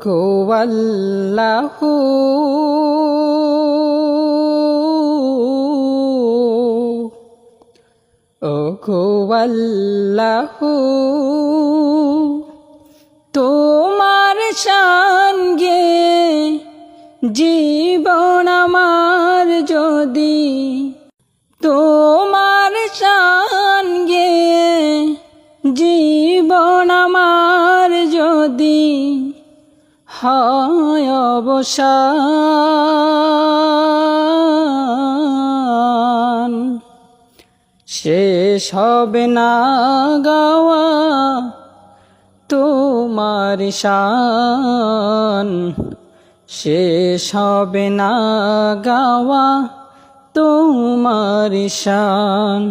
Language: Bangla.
গোয়াল্লাহু ও গোয়াল্লাহু তোমার শান গে জীবন আমার যদি তোমার শান গে জীবন আমার যদি হয় অবসান। শেষ হবে না গাওয়া তোমার শান। শেষ হবে না গাওয়া তোমার শান।